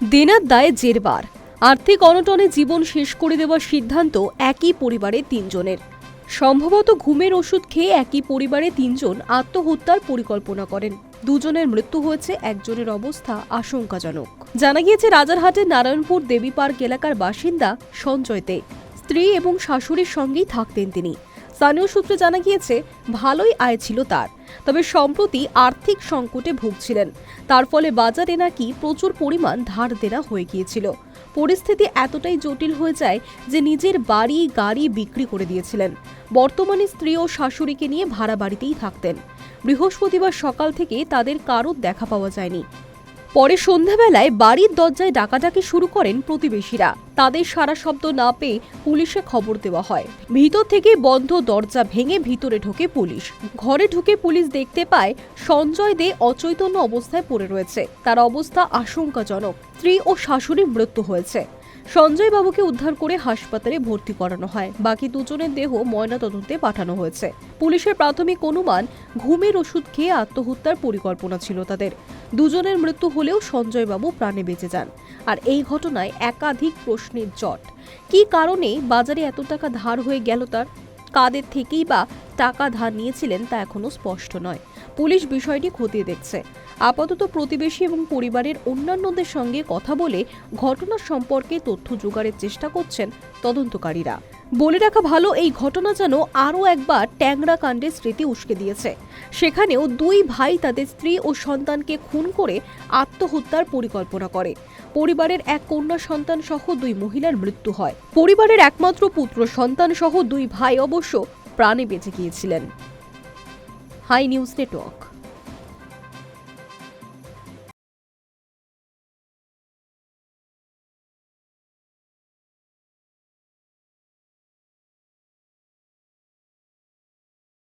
দেনার দায়ে জেরবার। আর্থিক অনটনে জীবন শেষ করে দেওয়ার সিদ্ধান্ত একই পরিবারের তিনজনের। সম্ভবত ঘুমের ওষুধ খেয়ে একই পরিবারে তিনজন আত্মহত্যার পরিকল্পনা করেন। দুজনের মৃত্যু হয়েছে, একজনের অবস্থা আশঙ্কাজনক। জানা গিয়েছে, রাজারহাটের নারায়ণপুর দেবী পার্ক এলাকার বাসিন্দা সঞ্জয় দে। স্ত্রী এবং শাশুড়ির সঙ্গেই থাকতেন তিনি। স্থানীয় সূত্রে জানা গিয়েছে, ভালোই আয় ছিল তার। তবে সম্প্রতি আর্থিক সংকটে ভুগছিলেন। তার ফলে বাজারে নাকি প্রচুর পরিমাণ ধার দেনা হয়ে গিয়েছিল। পরিস্থিতি এতটাই জটিল হয়ে যায় যে নিজের বাড়ি, গাড়ি বিক্রি করে দিয়েছিলেন। বর্তমানে স্ত্রী ও শাশুড়িকে নিয়ে ভাড়া বাড়িতেই থাকতেন। বৃহস্পতিবার সকাল থেকে তাদের কারোর দেখা পাওয়া যায়নি। পরে সন্ধ্যাবেলায় বাড়ির দরজায় ডাকাডাকি শুরু করেন প্রতিবেশীরা। তাদের সারা শব্দ না পেয়ে পুলিশে খবর দেওয়া হয়। ভিতর থেকে বন্ধ দরজা ভেঙে ভিতরে ঢোকে পুলিশ। ঘরে ঢুকে পুলিশ দেখতে পায়, সঞ্জয় দে অচৈতন্য অবস্থায় পড়ে রয়েছে। তার অবস্থা আশঙ্কাজনক। স্ত্রী ও শাশুড়ি মৃত্যু হয়েছে। সঞ্জয় বাবুকে উদ্ধার করে হাসপাতালে ভর্তি করানো হয়। বাকি দুজনের দেহ ময়নাতদন্তে পাঠানো হয়েছে। পুলিশের প্রাথমিক অনুমান, ঘুমের ওষুধ খেয়ে আত্মহত্যার পরিকল্পনা ছিল তাদের। দুজনের মৃত্যু হলেও সঞ্জয় বাবু প্রাণে বেঁচে যান। আর এই ঘটনায় একাধিক প্রশ্নের জট। কি কারণে বাজারে এত টাকা ধার হয়ে গেল তার? কাদের থেকেই বা টাকা ধার নিয়েছিলেন তা এখনও স্পষ্ট নয়। পুলিশ বিষয়টি খতিয়ে দেখছে। আপাতত প্রতিবেশী এবং পরিবারের অন্যান্যদের সঙ্গে কথা বলে ঘটনা সম্পর্কে তথ্য জোগাড়ের চেষ্টা করছেন তদন্তকারীরা। বলে রাখা ভালো, এই ঘটনা যেন আরও একবার ট্যাংরা কাণ্ডের স্মৃতি উস্কে দিয়েছে। সেখানেও দুই ভাই তাদের স্ত্রী ও সন্তানকে খুন করে আত্মহত্যার পরিকল্পনা করে। পরিবারের এক কন্যা সন্তান সহ দুই মহিলার মৃত্যু হয়। পরিবারের একমাত্র পুত্র সন্তান সহ দুই ভাই অবশ্য প্রাণে বেঁচে গিয়েছিলেন। Hi news network.